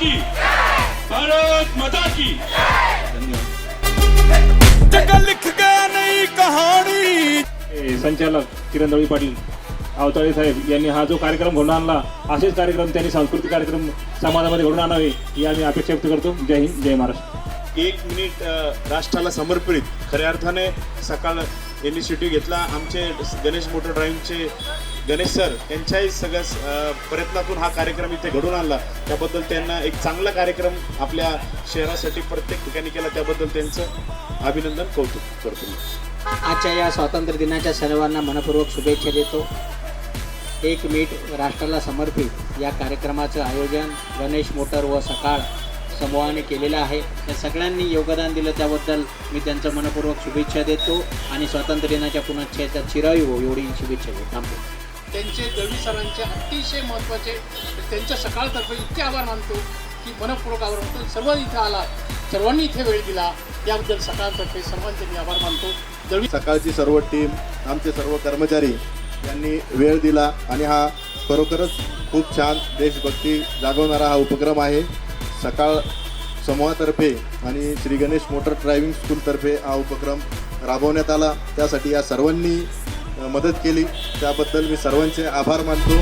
की। भारत माता की। धन्यवाद लिख गया नाही कहानी। संचालक किरणदळी पाटील अवताळे साहेब यांनी हा जो कार्यक्रम घडून आणला असेच कार्यक्रम त्यांनी सांस्कृतिक कार्यक्रम समाजामध्ये घडून आणावे ही आम्ही अपेक्षा व्यक्त करतो. जय हिंद जय महाराष्ट्र. एक मिनिट राष्ट्राला समर्पित खऱ्या अर्थाने सकाळ इनिशिएटिव्ह घेतला. आमचे गणेश मोटर ड्राईव्हचे गणेश सर त्यांच्याही सगळ्या प्रयत्नातून हा कार्यक्रम इथे घडून आणला. त्याबद्दल त्यांना एक चांगला कार्यक्रम आपल्या शहरासाठी प्रत्येक ठिकाणी केला. त्याबद्दल त्यांचं अभिनंदन कौतुक करतो मी. आजच्या या स्वातंत्र्य दिनाच्या सर्वांना मनपूर्वक शुभेच्छा देतो. एक मीठ राष्ट्राला समर्पित या कार्यक्रमाचं आयोजन गणेश मोटर व सकाळ समूहाने केलेलं आहे. त्या सगळ्यांनी योगदान दिलं त्याबद्दल मी त्यांचं मनपूर्वक शुभेच्छा देतो आणि स्वातंत्र्य दिनाच्या पुनश्चेचा चिरायू हो एवढी शुभेच्छा देतो. थांबतो त्यांचे दळवी सरांचे अतिशय महत्त्वाचे त्यांच्या सकाळतर्फे इतके आभार मानतो की मनपूर्वक आभार मानतो. सर्व इथं आला सर्वांनी इथे वेळ दिला. याबद्दल सकाळतर्फे सर्वांचे मी आभार मानतो. दळवी सकाळची सर्व टीम आमचे सर्व कर्मचारी यांनी वेळ दिला आणि हा खरोखरच खूप छान देशभक्ती जागवणारा हा उपक्रम आहे. सकाळ समूहातर्फे आणि श्री गणेश मोटर ड्रायव्हिंग स्कूलतर्फे हा उपक्रम राबवण्यात आला. त्यासाठी या सर्वांनी मदत केली. त्याबद्दल मी सर्वांचे आभार मानतो.